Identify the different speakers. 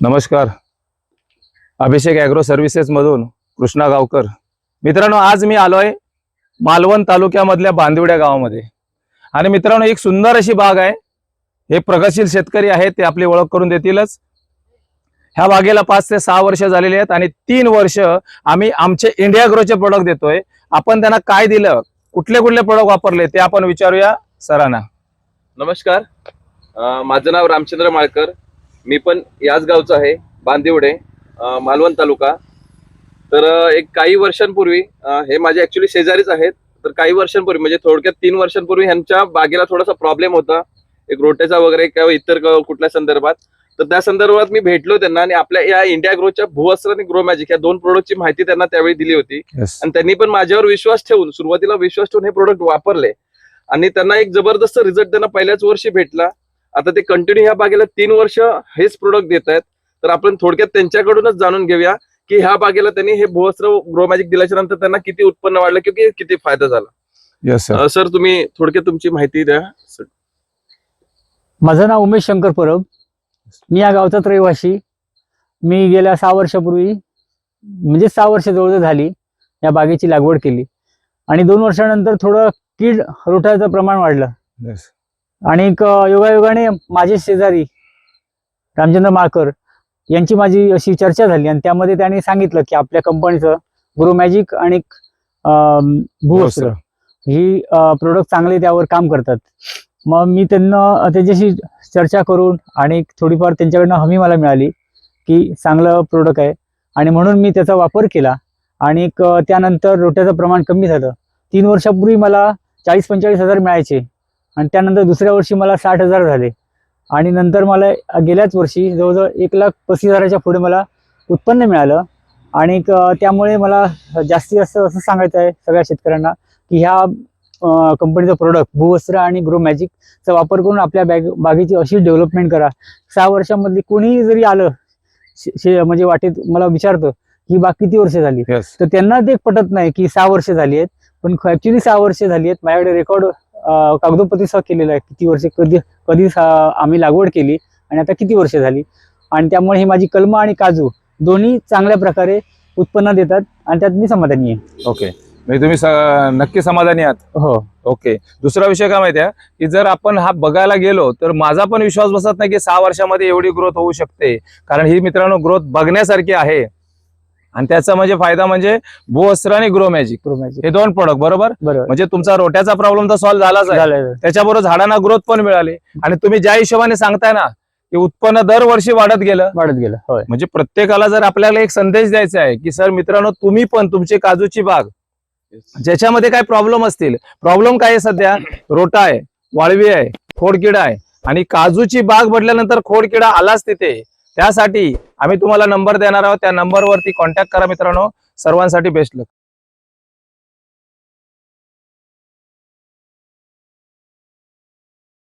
Speaker 1: नमस्कार. अभिषेक ॲग्रो सर्व्हिसेसमधून कृष्णा गावकर. मित्रांनो आज मी आलोय मालवण तालुक्यामधल्या बांदिवड्या गावामध्ये. आणि मित्रांनो एक सुंदर अशी बाग आहे. हे प्रगतशील शेतकरी आहेत ते आपली ओळख करून देतीलच. ह्या बागेला पाच ते सहा वर्ष झालेली आहेत आणि तीन वर्ष आम्ही आमचे इंडिया ग्रोचे प्रोडक्ट देतोय. आपण त्यांना काय दिलं कुठले कुठले प्रोडक्ट वापरले ते आपण विचारूया सरांना.
Speaker 2: नमस्कार. माझं नाव रामचंद्र माळकर. मी पण याच गावचं आहे बांदिवडे मालवण तालुका. तर एक काही वर्षांपूर्वी हे माझे ऍक्च्युली शेजारीच आहेत. तर काही वर्षांपूर्वी म्हणजे थोडक्यात तीन वर्षांपूर्वी ह्यांच्या बागेला थोडासा प्रॉब्लेम होता. एक रोट्याचा वगैरे किंवा इतर कुठल्या संदर्भात. तर त्या संदर्भात मी भेटलो त्यांना आणि आपल्या या इंडिया ग्रोच्या भुवस्त्र आणि ग्रो मॅजिक या दोन प्रोडक्टची माहिती त्यांना त्यावेळी दिली होती. आणि त्यांनी पण माझ्यावर विश्वास ठेवून सुरुवातीला विश्वास ठेवून हे प्रोडक्ट वापरले. आणि त्यांना एक जबरदस्त रिझल्ट त्यांना पहिल्याच वर्षी भेटला. आता ते कंटिन्यू ह्या बागेला तीन वर्ष हेच प्रोडक्ट देत आहेत. तर आपण थोडक्यात त्यांच्याकडूनच जाणून घेऊया की ह्या बागेला त्यांनी हे भुवस्त्र ग्रो मॅजिक दिल्याच्या नंतर त्यांना किती उत्पन्न वाढलं किंवा किती फायदा झाला.
Speaker 1: येस सर
Speaker 2: सर तुम्ही थोडक्यात तुमची माहिती द्या सर.
Speaker 3: माझं नाव उमेश शंकर परब. मी या गावचाच रहिवासी मी गेल्या सहा वर्षापूर्वी म्हणजे सहा वर्ष जवळ झाली या बागेची लागवड केली. आणि दोन वर्षानंतर थोडं कीड रोटाचं प्रमाण वाढलं.
Speaker 1: येस
Speaker 3: आणि योगायोगाने माझे शेजारी रामचंद्र माळकर यांची माझी अशी चर्चा झाली. आणि त्यामध्ये त्यांनी सांगितलं की आपल्या कंपनीचं ग्रो मॅजिक आणि भूवस्त्र ही प्रोडक्ट चांगले त्यावर काम करतात. मग मी त्यांना त्याच्याशी चर्चा करून आणि थोडीफार त्यांच्याकडनं हमी मला मिळाली की चांगलं प्रोडक्ट आहे. आणि म्हणून मी त्याचा वापर केला. आणि त्यानंतर रोट्याचं प्रमाण कमी झालं. तीन वर्षापूर्वी मला चाळीस पंचेचाळीस हजार मिळायचे. आणि त्यानंतर दुसऱ्या वर्षी मला साठ हजार झाले. आणि नंतर मला गेल्याच वर्षी जवळजवळ एक लाख पस्तीस हजाराच्या पुढे मला उत्पन्न मिळालं. आणि त्यामुळे मला जास्तीत जास्त असं सांगायचं आहे सगळ्या शेतकऱ्यांना की ह्या कंपनीचं प्रोडक्ट भूवस्त्र आणि ग्रो मॅजिकचा वापर करून आपल्या बॅग बागेची अशी डेव्हलपमेंट करा. सहा वर्षामधली कोणीही जरी आलं म्हणजे वाटेत मला विचारतं की बाग किती वर्ष झाली? तर त्यांना ते पटत नाही की सहा वर्ष झाली आहेत. पण ऍक्च्युली सहा वर्ष झाली आहेत. माझ्याकडे रेकॉर्ड कागदोपत्रीसह केलेलं आहे. किती वर्ष कधी कधी आम्ही लागवड केली आणि आता किती वर्ष झाली. आणि त्यामुळे ही माझी कलमं आणि काजू दोन्ही चांगल्या प्रकारे उत्पन्न देतात आणि त्यात मी समाधानी आहे.
Speaker 1: ओके. म्हणजे तुम्ही नक्की समाधानी आहात?
Speaker 3: हो.
Speaker 1: ओके. दुसरा विषय काय माहिती आहे? की जर आपण हा बघायला गेलो तर माझा पण विश्वास बसत नाही की सहा वर्षामध्ये एवढी ग्रोथ होऊ शकते. कारण ही मित्रांनो ग्रोथ बघण्यासारखी आहे. आणि त्याचा म्हणजे फायदा म्हणजे भूवस्त्र आणि ग्रो मॅजिक.
Speaker 3: ग्रो मॅजिक
Speaker 1: हे दोन प्रोडक्ट बरोबर?
Speaker 3: बरोबर.
Speaker 1: म्हणजे तुमचा रोट्याचा प्रॉब्लेम तर सॉल्व्ह झालाच आहे. त्याच्याबरोबर झाडांना ग्रोथ पण मिळाली. आणि तुम्ही ज्या हिशोबाने सांगताय ना की उत्पन्न दरवर्षी वाढत गेलं.
Speaker 3: वाढत गेलं
Speaker 1: म्हणजे प्रत्येकाला जर आपल्याला एक संदेश द्यायचा आहे की सर मित्रांनो तुम्ही पण तुमची काजूची बाग. ज्याच्यामध्ये काय प्रॉब्लेम असतील? प्रॉब्लेम काय आहे सध्या? रोटा आहे वाळवी आहे खोडकिडा आहे. आणि काजूची बाग म्हटल्यानंतर खोडकिडा आलाच तिथे. त्यासाठी आम्ही तुम्हाला नंबर देणार आहोत. त्या नंबरवरती कॉन्टॅक्ट करा मित्रांनो. सर्वांसाठी बेस्ट लक